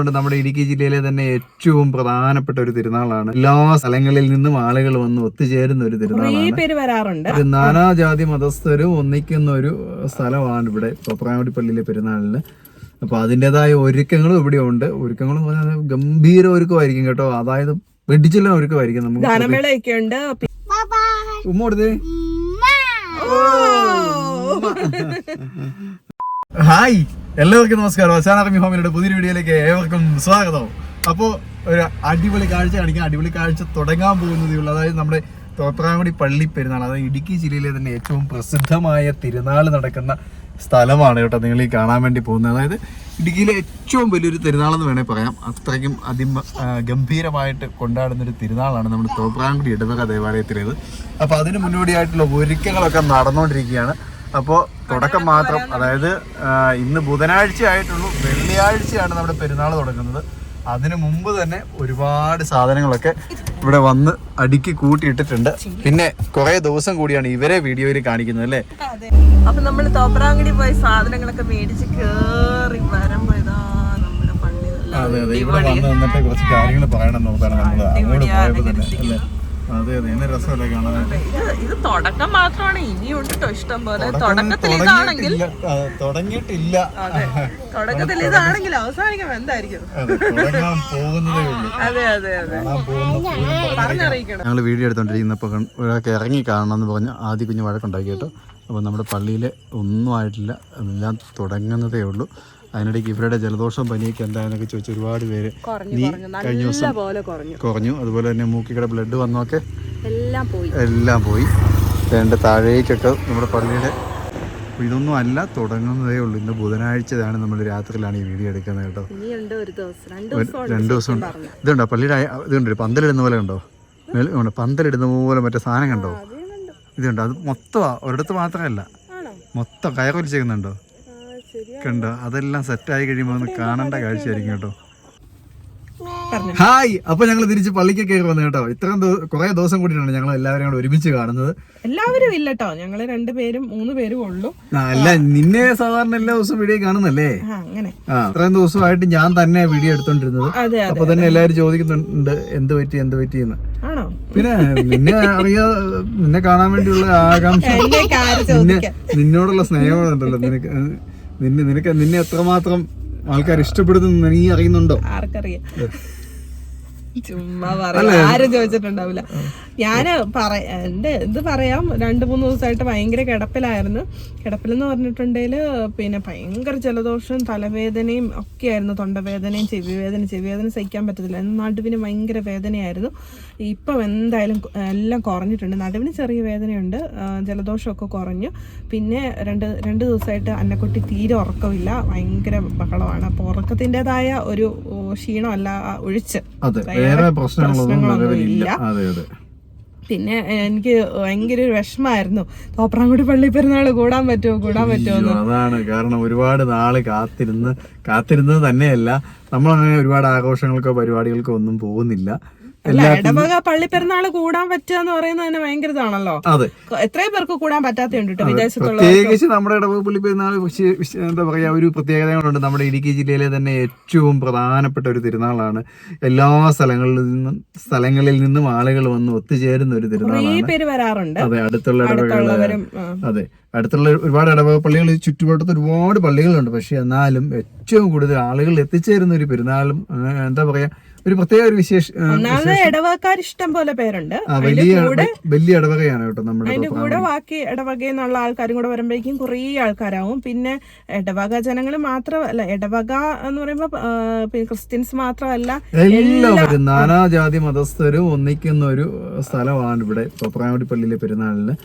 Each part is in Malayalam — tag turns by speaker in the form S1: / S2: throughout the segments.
S1: ഉണ്ട്. നമ്മുടെ ഇടുക്കി ജില്ലയിലെ തന്നെ ഏറ്റവും പ്രധാനപ്പെട്ട ഒരു തിരുനാളാണ്. എല്ലാ സ്ഥലങ്ങളിൽ നിന്നും ആളുകൾ വന്ന് ഒത്തുചേരുന്ന ഒരു തിരുനാളാണ്. ഒരു നാനാജാതി മതസ്ഥരും ഒന്നിക്കുന്ന ഒരു സ്ഥലമാണ് ഇവിടെ തോപ്രാങ്കുടി പള്ളിയിലെ പെരുന്നാളിന്. അപ്പൊ അതിന്റെതായ ഒരുക്കങ്ങളും ഇവിടെ ഉണ്ട്. ഒരുക്കങ്ങളും പറഞ്ഞാൽ ഗംഭീര ഒരുക്കമായിരിക്കും കേട്ടോ. അതായത് വെടിച്ചെല്ലാം ഒരുക്കമായിരിക്കും നമുക്ക് ഉമ്മ കൊടുത്തേ. ഹായ്. എല്ലാവർക്കും നമസ്കാരം. അസാനാർമി ഹോമിയുടെ പുതിയൊരു വീഡിയോയിലേക്ക് ഏവർക്കും സ്വാഗതം. അപ്പോൾ ഒരു അടിപൊളി കാഴ്ച കാണിക്കാം അടിപൊളി കാഴ്ച തുടങ്ങാൻ പോകുന്നതേ ഉള്ളൂ. അതായത് നമ്മുടെ തോപ്രാങ്കുടി പള്ളി പെരുന്നാൾ അതായത് ഇടുക്കി ജില്ലയിലെ തന്നെ ഏറ്റവും പ്രസിദ്ധമായ തിരുനാൾ നടക്കുന്ന സ്ഥലമാണ് കേട്ടോ നിങ്ങൾ ഈ കാണാൻ വേണ്ടി പോകുന്നത്. അതായത് ഇടുക്കിയിലെ ഏറ്റവും വലിയൊരു തിരുനാളെന്ന് വേണേൽ പറയാം. അത്രയ്ക്കും അതി ഗംഭീരമായിട്ട് കൊണ്ടാടുന്ന ഒരു തിരുനാളാണ് നമ്മുടെ തോപ്രാങ്കുടി ഇടവക ദേവാലയത്തിലേത്. അപ്പോൾ അതിന് മുന്നോടിയായിട്ടുള്ള ഒരുക്കങ്ങളൊക്കെ നടന്നുകൊണ്ടിരിക്കുകയാണ് അപ്പോൾ തുടക്കം മാത്രം അതായത് ഇന്ന് ബുധനാഴ്ച ആയിട്ടുള്ളൂ വെള്ളിയാഴ്ചയാണ് നമ്മുടെ പെരുന്നാൾ തുടങ്ങുന്നത്. അതിനു മുമ്പ് തന്നെ ഒരുപാട് സാധനങ്ങളൊക്കെ ഇവിടെ വന്ന് അടുക്കി കൂട്ടിയിട്ടിട്ടുണ്ട്. പിന്നെ കുറെ ദിവസം കൂടിയാണ് ഇവരെ വീഡിയോയിൽ കാണിക്കുന്നത് അല്ലേ?
S2: അപ്പൊ നമ്മൾ തോപ്രാങ്കടി പോയി സാധനങ്ങളൊക്കെ മേടിച്ച് കേറി വരുമ്പോ പോയതാ നമ്മുടെ പള്ളി.
S1: അതെ അതെ. ഇവിടെ വന്ന് നിന്നിട്ട് കുറച്ച് കാര്യങ്ങൾ പറയണം നോക്കാണ് നമ്മൾ അങ്ങോട്ട് പോയപ്പോൾ തന്നെ അല്ലേ? അതെ അതെ. എന്നെ രസമല്ലേ
S2: ഇത് തുടക്കം മാത്രമാണ്. ഇനിയുണ്ട് കേട്ടോ ഇഷ്ടം പോലെ. തുടക്കത്തിൽ ഇതാണെങ്കിൽ
S1: തുടങ്ങിയിട്ടില്ല.
S2: തുടക്കത്തിൽ ഇതാണെങ്കിൽ എന്തായിരിക്കും?
S1: അതെ
S2: അതെ അതെ പറഞ്ഞറിയിക്കണം.
S1: ഞങ്ങൾ വീഡിയോ എടുത്തോണ്ടിരിക്കുന്നപ്പോൾ ഒരാൾക്ക് ഇറങ്ങി പറഞ്ഞ പറഞ്ഞ് ആദ്യ കുഞ്ഞ് വഴക്കുണ്ടാക്കി കേട്ടോ. അപ്പോൾ നമ്മുടെ പള്ളിയിൽ ഒന്നും ആയിട്ടില്ല. എല്ലാം തുടങ്ങുന്നതേ ഉള്ളൂ. അതിനിടയ്ക്ക് ഇവരുടെ ജലദോഷം പനിയൊക്കെ എന്താണെന്നൊക്കെ ചോദിച്ച് ഒരുപാട് പേര് നീ കഴിഞ്ഞ ദിവസം
S2: കുറഞ്ഞു.
S1: അതുപോലെ തന്നെ മൂക്കിക്കട ബ്ലഡ് വന്നൊക്കെ
S2: എല്ലാം പോയി.
S1: എല്ലാം പോയി. വേണ്ട താഴേക്കൊക്കെ നമ്മുടെ പള്ളിയുടെ ഇതൊന്നും അല്ല തുടങ്ങുന്നതേ ഉള്ളൂ. ഇന്ന് ബുധനാഴ്ചയാണ് നമ്മൾ രാത്രിയിലാണ് ഈ വീഡിയോ എടുക്കുന്നത് കേട്ടോ.
S2: രണ്ടു ദിവസം രണ്ട്
S1: ഉണ്ട്. ഇതുണ്ടോ? പള്ളിയുടെ ഇതുണ്ടോ. പന്തലിടുന്ന പോലെ ഉണ്ടോ? പന്തലിടുന്ന പോലെ മറ്റേ സാധനം കണ്ടോ? ഇതുണ്ടോ? അത് മൊത്തമാ ഒരിടത്ത് മാത്രമല്ല. മൊത്തം കയറൊലിച്ചേക്കുന്നുണ്ടോ കണ്ടോ? അതെല്ലാം സെറ്റായി കഴിയുമ്പോൾ ഒന്ന് കാണേണ്ട കാഴ്ചയായിരിക്കും കേട്ടോ ഹായ്! അപ്പൊ ഞങ്ങൾ തിരിച്ച് പള്ളിക്ക് കയറി വന്നു കേട്ടോ. ഇത്രയും കുറെ ദിവസം കൂടിയിട്ടാണ് ഞങ്ങൾ എല്ലാവരും കൂടെ ഒരുമിച്ച് കാണുന്നത്.
S2: എല്ലാവരും ഇല്ല കേട്ടോ. ഞങ്ങൾ രണ്ടുപേരും മൂന്ന് പേരും ഉള്ളൂ.
S1: അല്ല നിന്നെ സാധാരണ എല്ലാ ദിവസവും വീഡിയോ കാണുന്നല്ലേ
S2: അങ്ങനെ.
S1: ആ ഇത്രയും ദിവസമായിട്ട് ഞാൻ തന്നെ വീഡിയോ എടുത്തോണ്ടിരുന്നത്. അപ്പൊ തന്നെ എല്ലാവരും ചോദിക്കുന്നുണ്ട് എന്ത് പറ്റി എന്ത് പറ്റി
S2: എന്ന്.
S1: പിന്നെ നിന്നെ അറിയാ നിന്നെ കാണാൻ വേണ്ടിയുള്ള ആകാംക്ഷ നിന്നോടുള്ള സ്നേഹമുണ്ടല്ലോ നിനക്ക്. നിന്നെ നിനക്ക് നിന്നെ എത്രമാത്രം ആൾക്കാർ ഇഷ്ടപ്പെടുന്നു നീ അറിയുന്നുണ്ടോ?
S2: ആർക്കറിയാം. ചുമ്മാ പറയാം. ആരും ചോദിച്ചിട്ടുണ്ടാവില്ല. ഞാൻ പറ എന്റെ ഇത് പറയാം. രണ്ട് മൂന്ന് ദിവസമായിട്ട് ഭയങ്കര കിടപ്പിലായിരുന്നു. കിടപ്പിലെന്ന് പറഞ്ഞിട്ടുണ്ടെങ്കിൽ പിന്നെ ഭയങ്കര ജലദോഷവും തലവേദനയും ഒക്കെ ആയിരുന്നു തൊണ്ടവേദനയും ചെവി ചെവിവേദന ചെവി വേദന സഹിക്കാൻ പറ്റത്തില്ല. നടുവിന് ഭയങ്കര വേദനയായിരുന്നു. ഇപ്പം എന്തായാലും എല്ലാം കുറഞ്ഞിട്ടുണ്ട്. നടുവിന് ചെറിയ വേദനയുണ്ട്. ജലദോഷമൊക്കെ കുറഞ്ഞു. പിന്നെ രണ്ട് രണ്ട് ദിവസമായിട്ട് അന്നക്കുട്ടി തീരെ ഉറക്കമില്ല. ഭയങ്കര ബഹളമാണ്. അപ്പോൾ ഉറക്കത്തിന്റെതായ ഒരു ക്ഷീണമല്ല ഒഴിച്ച്.
S1: അതെ. വേറെ പ്രശ്നങ്ങളൊന്നും ഇല്ല അതെ അതെ.
S2: പിന്നെ എനിക്ക് ഭയങ്കര ഒരു വിഷമായിരുന്നു. തോപ്രാങ്കുടി പള്ളി പെരുന്നാൾ കൂടാൻ പറ്റുമോ കൂടാൻ പറ്റുമോ
S1: അതാണ് കാരണം ഒരുപാട് നാൾ കാത്തിരുന്ന് കാത്തിരുന്നത് തന്നെയല്ല. നമ്മൾ അങ്ങനെ ഒരുപാട് ആഘോഷങ്ങൾക്കോ പരിപാടികൾക്കോ ഒന്നും പോകുന്നില്ല.
S2: ഇടവക പള്ളി പെരുന്നാൾ കൂടാൻ പറ്റുക എന്ന് പറയുന്നത് തന്നെ ഭയങ്കര ഇതാണല്ലോ.
S1: അതെ.
S2: എത്ര പേർക്ക് കൂടാൻ പറ്റാത്തതുണ്ട് കേട്ടോ വിദേശത്തുള്ള
S1: പ്രത്യേകിച്ച് നമ്മുടെ പള്ളി പെരുന്നാൾ വിശേ- വിശേ- എന്താ പറയാ ഒരു പ്രത്യേകതകളുണ്ട്. നമ്മുടെ ഇടുക്കി ജില്ലയിലെ തന്നെ ഏറ്റവും പ്രധാനപ്പെട്ട ഒരു തിരുനാളാണ്. എല്ലാ സ്ഥലങ്ങളിൽ നിന്നും സ്ഥലങ്ങളിൽ നിന്നും ആളുകൾ വന്ന് ഒത്തുചേരുന്ന ഒരു തിരുനാളാണ്. അതെ അടുത്തുള്ള
S2: ഇടവകൾ
S1: അതെ. അടുത്തുള്ള ഒരുപാട് ഇടവക പള്ളികൾ ചുറ്റുപാടത്ത് ഒരുപാട് പള്ളികളുണ്ട്. പക്ഷെ എന്നാലും ഏറ്റവും കൂടുതൽ ആളുകൾ എത്തിച്ചേരുന്ന ഒരു പെരുന്നാളും എന്താ പറയാ ഒരു പ്രത്യേക ഒരു വിശേഷ
S2: ഒന്നാമത് ഇടവകക്കാർ ഇഷ്ടം പോലെ പേരുണ്ട്.
S1: വലിയ വലിയ ഇടവകയാണ് കേട്ടോ നമ്മുടെ
S2: അതിന്റെ കൂടെ ബാക്കി ഇടവകയിൽ നിന്നുള്ള ആൾക്കാരും കൂടെ വരുമ്പോഴേക്കും കുറേ ആൾക്കാരാവും. പിന്നെ ഇടവക ജനങ്ങൾ മാത്രമല്ല ഇടവക എന്ന് പറയുമ്പോൾ പിന്നെ ക്രിസ്ത്യൻസ് മാത്രമല്ല
S1: എല്ലാവരും നാനാജാതി മതസ്ഥരും ഒന്നിക്കുന്ന ഒരു സ്ഥലമാണ് ഇവിടെ തോപ്രാങ്കുടി പള്ളിയിലെ പെരുന്നാളിന്.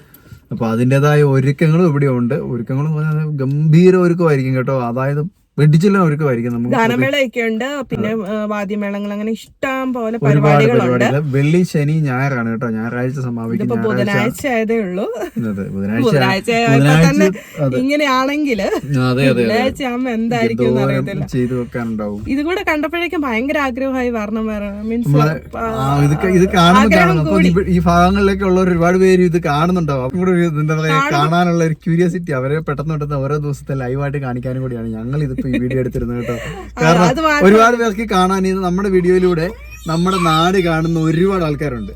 S1: അപ്പൊ അതിന്റെതായ ഒരുക്കങ്ങളും ഇവിടെ ഉണ്ട് ഒരുക്കങ്ങളും ഗംഭീര ഒരുക്കമായിരിക്കും കേട്ടോ. അതായത് വെടിച്ചെല്ലാം ഒരുക്കമായിരിക്കും നമുക്ക്
S2: ഗാനമേളയൊക്കെ ഉണ്ട് പിന്നെ വാദ്യമേളങ്ങൾ അങ്ങനെ ഇഷ്ടം പോലെ പരിപാടികളുണ്ട്.
S1: വെള്ളി ശനി ഞായറാണ് കേട്ടോ. ഞായറാഴ്ച സമാപിക്കും.
S2: ബുധനാഴ്ച ആയതേ ഉള്ളൂ.
S1: ബുധനാഴ്ച
S2: തന്നെ ഇങ്ങനെയാണെങ്കിൽ ബുധനാഴ്ച ആകുമ്പോ എന്തായിരിക്കും അറിയത്തില്ല.
S1: ചെയ്തു വെക്കാനുണ്ടാവും.
S2: ഇത് കൂടെ കണ്ടപ്പോഴേക്കും ഭയങ്കര ആഗ്രഹമായി വരണം മീൻസ്
S1: ഇത് ഇത് കാണുന്നു ഈ ഭാഗങ്ങളിലൊക്കെ ഉള്ള ഒരുപാട് പേര് ഇത് കാണുന്നുണ്ടാവും. അപ്പം കൂടെ എന്താ പറയാ കാണാനുള്ള ഒരു ക്യൂരിയോസിറ്റി അവരെ പെട്ടെന്ന് പെട്ടെന്ന് ഓരോ ദിവസത്തെ ലൈവായിട്ട് കാണിക്കാനും കൂടിയാണ്. ഞങ്ങൾ ഇതിപ്പോ ഇപ്പൊ ഈ വീഡിയോ എടുത്തിരുന്നത് കേട്ടോ. കാരണം ഒരുപാട് പേർക്ക് കാണാൻ നമ്മുടെ വീഡിയോയിലൂടെ നമ്മുടെ നാട് കാണുന്ന ഒരുപാട് ആൾക്കാരുണ്ട്.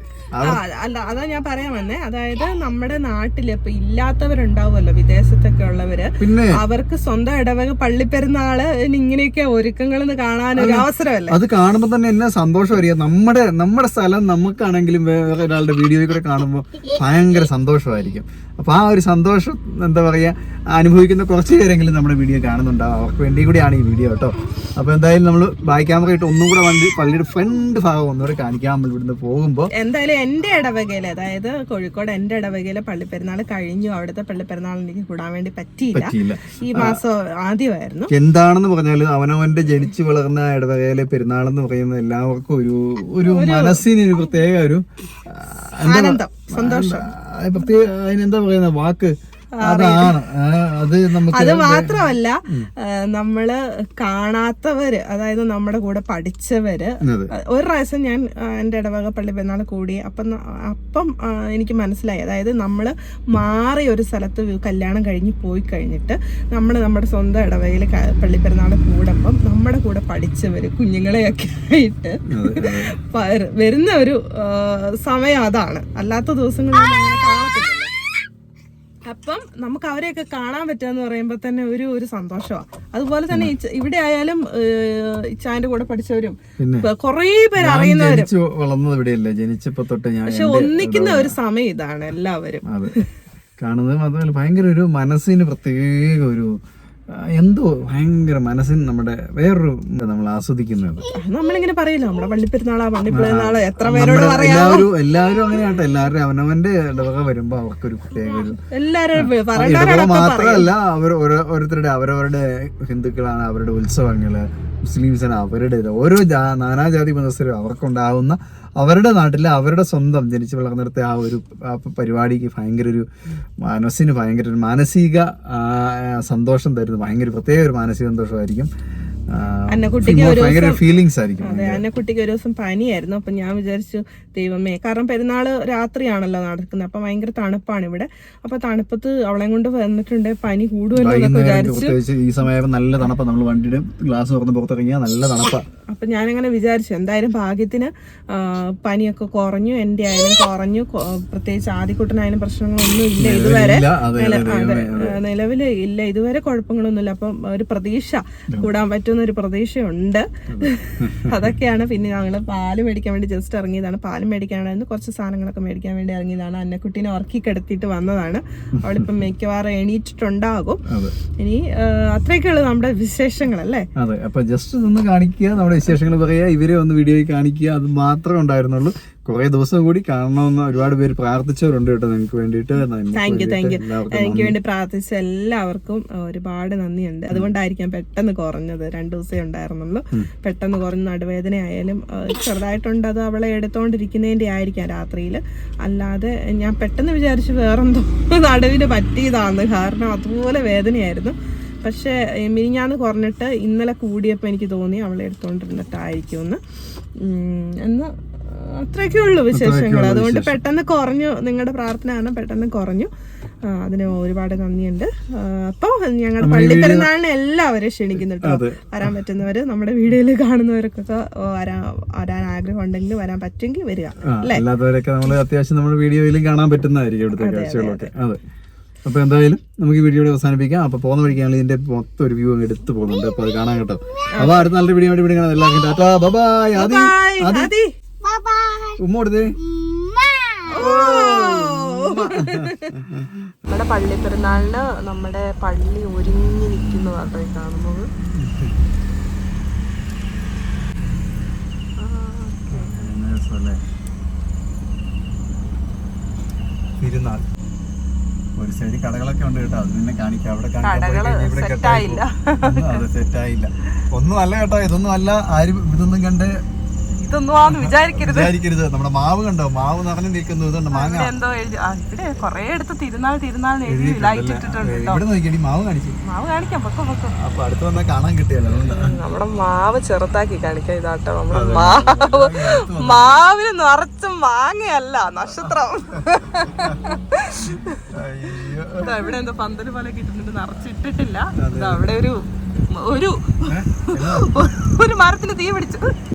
S2: അല്ല അതാ ഞാൻ പറയാൻ വന്നേ. അതായത് നമ്മുടെ നാട്ടിൽ ഇപ്പൊ ഇല്ലാത്തവരുണ്ടാവുമല്ലോ വിദേശത്തൊക്കെ ഉള്ളവര്. അവർക്ക് സ്വന്തം ഇടവക പള്ളിപ്പെരുന്നാൾ ഇങ്ങനെയൊക്കെ ഒരുക്കങ്ങൾ കാണാൻ ഒരു അവസരമല്ലേ?
S1: അത് കാണുമ്പോൾ തന്നെ എന്നാ സന്തോഷം അറിയാം? നമ്മുടെ നമ്മുടെ സ്ഥലം നമുക്കാണെങ്കിലും വേറെ ഒരാളുടെ വീഡിയോയിൽ കൂടെ കാണുമ്പോൾ ഭയങ്കര സന്തോഷമായിരിക്കും. അപ്പൊ ആ ഒരു സന്തോഷം എന്താ പറയാ അനുഭവിക്കുന്ന കുറച്ച് പേരെങ്കിലും നമ്മുടെ വീഡിയോ കാണുന്നുണ്ടാവും അവർക്ക് വേണ്ടി കൂടിയാണ് ഈ വീഡിയോ കേട്ടോ. അപ്പൊ എന്തായാലും നമ്മൾ ബാക്ക് ക്യാമറ ഒന്നും കൂടെ വണ്ടി പള്ളിയുടെ ഫ്രണ്ട് ഭാഗം ഒന്നുകൂടെ കാണിക്കാൻ നമ്മൾ ഇവിടുന്ന് പോകുമ്പോൾ
S2: എന്തായാലും എന്റെ ഇടവകയിൽ അതായത് കോഴിക്കോട് എന്റെ ഇടവകയിലെ പള്ളിപ്പെരുന്നാൾ കഴിഞ്ഞു. അവിടുത്തെ പള്ളിപ്പെരുന്നാൾ എനിക്ക് കൂടാൻ വേണ്ടി പറ്റിയില്ല. ഈ മാസം ആദ്യമായിരുന്നു.
S1: എന്താണെന്ന് പറഞ്ഞാൽ അവനവന്റെ ജനിച്ചു വളർന്ന ഇടവകയിലെ പെരുന്നാൾ എന്ന് പറയുന്നത് എല്ലാവർക്കും ഒരു ഒരു മനസ്സിന് ഒരു പ്രത്യേക ഒരു
S2: ആനന്ദം സന്തോഷം.
S1: പ്രത്യേക അതിനെന്താ പറയുന്ന വാക്ക് അതാണ്. അത് നമുക്ക്
S2: അത് മാത്രമല്ല നമ്മൾ കാണാത്തവര് അതായത് നമ്മുടെ കൂടെ പഠിച്ചവര് ഒരു പ്രാവശ്യം ഞാൻ എന്റെ എന്റെ ഇടവക പള്ളി പെരുന്നാൾ കൂടി അപ്പം അപ്പം എനിക്ക് മനസ്സിലായി. അതായത് നമ്മൾ മാറി ഒരു സ്ഥലത്ത് കല്യാണം കഴിഞ്ഞ് പോയി കഴിഞ്ഞിട്ട് നമ്മൾ നമ്മുടെ സ്വന്തം ഇടവകയിൽ പള്ളി പെരുന്നാൾ കൂടുമ്പം നമ്മുടെ കൂടെ പഠിച്ചവര് കുഞ്ഞുങ്ങളെയൊക്കെ ആയിട്ട് വരുന്ന ഒരു സമയം അതാണ്. അല്ലാത്ത ദിവസങ്ങളിൽ അപ്പം നമുക്ക് അവരെയൊക്കെ കാണാൻ പറ്റുക എന്ന് പറയുമ്പോൾ തന്നെ ഒരു ഒരു സന്തോഷമാണ് അതുപോലെ തന്നെ ഇവിടെ ആയാലും ഇച്ചാന്റെ കൂടെ പഠിച്ചവരും കൊറേ പേര് അറിയുന്നവരും.
S1: ജനിച്ചു വളർന്നത് ഇവിടെയല്ലേ? ജനിച്ചപ്പോ തൊട്ട് ഞാൻ
S2: പക്ഷെ ഒന്നിക്കുന്ന ഒരു സമയം ഇതാണ് എല്ലാവരും.
S1: കാണുന്നത് മാത്രമല്ല ഭയങ്കര ഒരു മനസ്സിന് പ്രത്യേക ഒരു എന്തോ ഭയങ്കര മനസ്സിന് നമ്മുടെ വേറൊരു നമ്മൾ ആസ്വദിക്കുന്നത്?
S2: നമ്മളിങ്ങനെ പറയില്ല നമ്മുടെ പള്ളിപ്പെരുന്നാളാ പള്ളിപ്പെരുന്നാൾ എത്ര പേരോട്
S1: എല്ലാവരും എല്ലാവരും അങ്ങനെയാട്ടെ എല്ലാവരും അവനവന്റെ ഇടവക വരുമ്പോ അവർക്കൊരു പ്രത്യേക ഒരു
S2: പ്രത്യേക
S1: ഇടവക മാത്രമല്ല അവർ ഓരോ- ഓരോരുത്തരുടെ അവരവരുടെ ഹിന്ദുക്കളാണ് അവരുടെ ഉത്സവങ്ങൾ മുസ്ലിംസാണ് അവരുടെ. ഓരോ ജാ- നാനാജാതി മതസ്ഥരും അവർക്കുണ്ടാവുന്ന അവരുടെ നാട്ടിലെ അവരുടെ സ്വന്തം ജനിച്ചു വളർന്നിടത്തെ ആ ഒരു പരിപാടിക്ക് ഭയങ്കര ഒരു മനസ്സിന് ഭയങ്കര ഒരു മാനസിക സന്തോഷം തരുന്നു ഭയങ്കര പ്രത്യേക ഒരു മാനസിക സന്തോഷമായിരിക്കും
S2: അന്നക്കുട്ടിക്ക് ഒരു അന്നക്കുട്ടിക്ക് ഒരു ദിവസം പനിയായിരുന്നു. അപ്പൊ ഞാൻ വിചാരിച്ചു ദൈവമേ കാരണം പെരുന്നാൾ രാത്രിയാണല്ലോ നടക്കുന്നത്. അപ്പൊ ഭയങ്കര തണുപ്പാണ് ഇവിടെ. അപ്പൊ തണുപ്പത്ത് അവളെ കൊണ്ട് വന്നിട്ടുണ്ട്. പനി കൂടുമല്ലോ എന്നൊക്കെ വിചാരിച്ചു.
S1: ഈ സമയം നല്ല തണുപ്പാണ് നമ്മൾ വണ്ടിയുടെ ഗ്ലാസ് തുറന്ന് പുറത്തിറങ്ങിയാൽ നല്ല തണുപ്പാ.
S2: അപ്പൊ ഞാനങ്ങനെ വിചാരിച്ചു എന്തായാലും ഭാഗ്യത്തിന് പനിയൊക്കെ കുറഞ്ഞു എന്റെ ആയാലും കുറഞ്ഞു പ്രത്യേകിച്ച് ആദ്യക്കുട്ടനായാലും പ്രശ്നങ്ങളൊന്നും ഇല്ല ഇതുവരെ. നിലവിൽ ഇല്ല ഇതുവരെ കുഴപ്പങ്ങളൊന്നുമില്ല. അപ്പം ഒരു പ്രതീക്ഷ കൂടാൻ പറ്റുന്ന ഒരു പ്രതീക്ഷയുണ്ട് അതൊക്കെയാണ്. പിന്നെ ഞങ്ങൾ പാൽ മേടിക്കാൻ വേണ്ടി ജസ്റ്റ് ഇറങ്ങിയതാണ്. പാൽ മേടിക്കാനായിരുന്നു. കുറച്ച് സാധനങ്ങളൊക്കെ മേടിക്കാൻ വേണ്ടി ഇറങ്ങിയതാണ്. അന്നക്കുട്ടീനെ ഉറക്കി കിടത്തിയിട്ട് വന്നതാണ്. അവളിപ്പം മിക്കവാറും എണീറ്റിട്ടുണ്ടാകും. ഇനി അത്രയൊക്കെയുള്ള അത്രയൊക്കെയുള്ളൂ നമ്മുടെ വിശേഷങ്ങളല്ലേ?
S1: അതെ അപ്പൊ ജസ്റ്റ് ഒന്ന് കാണിക്കുക. നമ്മുടെ വിശേഷങ്ങൾ പറയുക ഇവരെ ഒന്ന് വീഡിയോയിൽ കാണിക്കുക. അത് മാത്രമേ ഉണ്ടായിരുന്നുള്ളൂ. കുറെ ദിവസം കൂടി കാണണമെന്ന് ഒരുപാട് പേര് പ്രാർത്ഥിച്ചവരുണ്ട് കേട്ടോ നിങ്ങൾക്ക് വേണ്ടിയിട്ട്.
S2: താങ്ക് യു താങ്ക് യു എനിക്ക് വേണ്ടി പ്രാർത്ഥിച്ച എല്ലാവർക്കും ഒരുപാട് നന്ദിയുണ്ട്. അതുകൊണ്ടായിരിക്കാം പെട്ടെന്ന് കുറഞ്ഞത്. രണ്ടു ദിവസമേ ഉണ്ടായിരുന്നുള്ളൂ. പെട്ടെന്ന് കുറഞ്ഞ നടുവേദന ആയാലും ചെറുതായിട്ടുണ്ട്. അത് അവളെ എടുത്തോണ്ടിരിക്കുന്നതിന്റെ ആയിരിക്കാം രാത്രിയിൽ അല്ലാതെ ഞാൻ പെട്ടെന്ന് വിചാരിച്ചു വേറെന്തോ നടുവിന് പറ്റിയതാന്ന് കാരണം അതുപോലെ വേദനയായിരുന്നു. പക്ഷേ മിനിഞ്ഞാന്ന് കുറഞ്ഞിട്ട് ഇന്നലെ കൂടിയപ്പോൾ എനിക്ക് തോന്നി അവളെ എടുത്തോണ്ടിരുന്നിട്ടായിരിക്കും എന്ന് എന്ന് അത്രയൊക്കെ ഉള്ളൂ വിശേഷങ്ങൾ. അതുകൊണ്ട് പെട്ടെന്ന് കുറഞ്ഞു. നിങ്ങളുടെ പ്രാർത്ഥന കാരണം പെട്ടെന്ന് കുറഞ്ഞു. അതിന് ഒരുപാട് നന്ദിയുണ്ട്. അപ്പോൾ അപ്പൊ ഞങ്ങളുടെ പള്ളി പെരുന്നാളിന് എല്ലാവരും ക്ഷണിക്കുന്നു കേട്ടോ വരാൻ പറ്റുന്നവര് നമ്മുടെ വീഡിയോയിൽ കാണുന്നവർക്കൊക്കെ വരാൻ വരാൻ ആഗ്രഹം ഉണ്ടെങ്കിൽ വരാൻ പറ്റുമെങ്കിൽ വരിക.
S1: അല്ലാത്തവരൊക്കെ നമ്മൾ അത്യാവശ്യം നമ്മുടെ വീഡിയോയിലും കാണാൻ പറ്റുന്നതായിരിക്കും ഇവിടുത്തെ കാഴ്ചകളൊക്കെ. അതെ. അപ്പൊ എന്തായാലും നമുക്ക് ഈ വീഡിയോ അവസാനിപ്പിക്കാം. അപ്പൊ പോകുന്ന വഴിക്കാണ് ഇതിന്റെ മൊത്തം ഒരു വ്യൂ അങ്ങ് എടുത്ത് പോകുന്നുണ്ട്. അപ്പൊ അത് കാണാൻ കേട്ടോ. അപ്പൊ അടുത്ത നല്ലൊരു വീഡിയോ വേണ്ടി കാണാം. എല്ലാവർക്കും ടാറ്റാ. ബൈ ആദി.
S2: ആദി.
S1: ഉമ്മ കൊടുത്തേ.
S2: നമ്മുടെ പള്ളി പെരുന്നാളിന് നമ്മുടെ പള്ളി ഒരുങ്ങി നിൽക്കുന്നതാട്ടോ ഈ കാണുന്നത്
S1: തിരുനാൾ. ഒരു സൈഡ് കടകളൊക്കെ ഉണ്ട് കേട്ടോ. അത് പിന്നെ കാണിക്കാം. അവിടെ സെറ്റായില്ല ഒന്നും അല്ല കേട്ടോ. ഇതൊന്നും അല്ല. ആരും ഇതൊന്നും കണ്ട്
S2: ഇതൊന്നും വിചാരിക്കരുത്.
S1: വിചാരിക്കരുത്. നമ്മുടെ മാവ് കണ്ടോ? മാവ് നിറഞ്ഞു നിൽക്കുന്നു. ഇതുണ്ട് മാങ്ങ.
S2: എന്തോ എഴുതി. ഇവിടെ കൊറേ എടുത്ത് തിരുനാൾ തിരുനാൾ എഴുതി ലൈറ്റ് ഇട്ടിട്ടുണ്ട്
S1: ഇവിടെ നോക്കിയടി മാവ് കാണിച്ചു.
S2: മാവ് കാണിക്കാം. പൊക്കോ പൊക്കോ.
S1: അപ്പൊ അടുത്ത് വന്നാൽ കാണാൻ കിട്ടിയല്ലോ
S2: നമ്മുടെ മാവ് ചെറുതാക്കി കാണിക്കാം ഇതാട്ടോ. നമ്മുടെ മാവ് മാവിന് നിറച്ച മാങ്ങയല്ല നക്ഷത്രം. ഇവിടെ എന്തോ പന്തൽ പോലെ കിട്ടുന്നുണ്ട്. നിറച്ചിട്ടിട്ടില്ല. അവിടെ ഒരു ഒരു ഒരു മരത്തിന് തീ പിടിച്ചു.